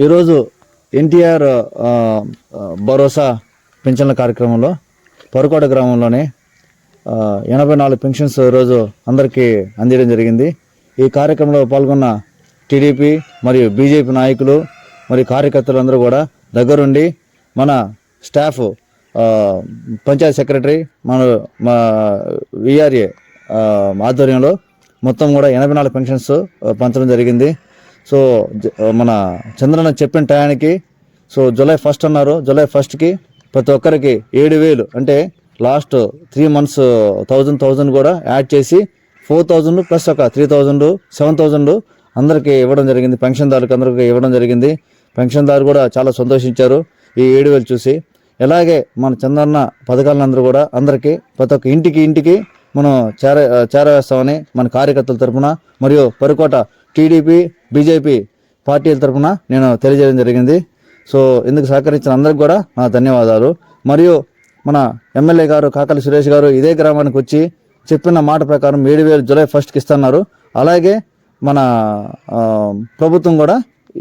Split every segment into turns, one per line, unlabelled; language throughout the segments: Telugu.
ఈరోజు ఎన్టీఆర్ భరోసా పెన్షన్ల కార్యక్రమంలో పరుకోట గ్రామంలోనే ఎనభై నాలుగు పెన్షన్స్ ఈరోజు అందరికీ అందించడం జరిగింది. ఈ కార్యక్రమంలో పాల్గొన్న టీడీపీ మరియు బీజేపీ నాయకులు మరియు కార్యకర్తలందరూ కూడా దగ్గరుండి మన స్టాఫ్ పంచాయత్ సెక్రటరీ మన మా విఆర్ఏ ఆధ్వర్యంలో మొత్తం కూడా ఎనభై నాలుగు పెన్షన్స్ పంచడం జరిగింది. సో మన చంద్రన్న చెప్పిన టయానికి సో జూలై ఫస్ట్ అన్నారు. జూలై ఫస్ట్కి ప్రతి ఒక్కరికి ఏడు వేలు అంటే last three months thousand thousand కూడా యాడ్ చేసి ఫోర్ థౌజండ్ ప్లస్ ఒక త్రీ థౌజండ్ సెవెన్ థౌజండ్ అందరికీ ఇవ్వడం జరిగింది. పెన్షన్దారులకు అందరికీ ఇవ్వడం జరిగింది. పెన్షన్దారు కూడా చాలా సంతోషించారు ఈ ఏడు వేలు చూసి. ఇలాగే మన చంద్రన్న పథకాలందరూ కూడా అందరికీ ప్రతి ఒక్క ఇంటికి ఇంటికి మనం చేర చేరవేస్తామని మన కార్యకర్తల తరపున మరియు పరికోట టీడీపీ బీజేపీ పార్టీల తరపున నేను తెలియజేయడం జరిగింది. సో ఇందుకు సహకరించిన అందరికి కూడా నా ధన్యవాదాలు. మరియు మన ఎమ్మెల్యే గారు కాకలి సురేష్ గారు ఇదే గ్రామానికి వచ్చి చెప్పిన మాట ప్రకారం ఏడు వేలు జూలై ఫస్ట్కి ఇస్తున్నారు. అలాగే మన ప్రభుత్వం కూడా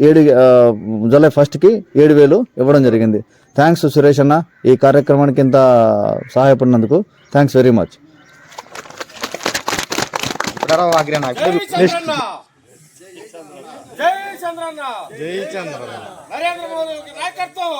ఏడు జూలై ఫస్ట్కి ఏడు వేలు ఇవ్వడం జరిగింది. థ్యాంక్స్ సురేష్ అన్న ఈ కార్యక్రమానికి ఇంత సహాయపడినందుకు థ్యాంక్స్ వెరీ మచ్.
జై చంద్రన్న. జై చంద్రన్న. నరేంద్ర మోదీ నాయకత్వం.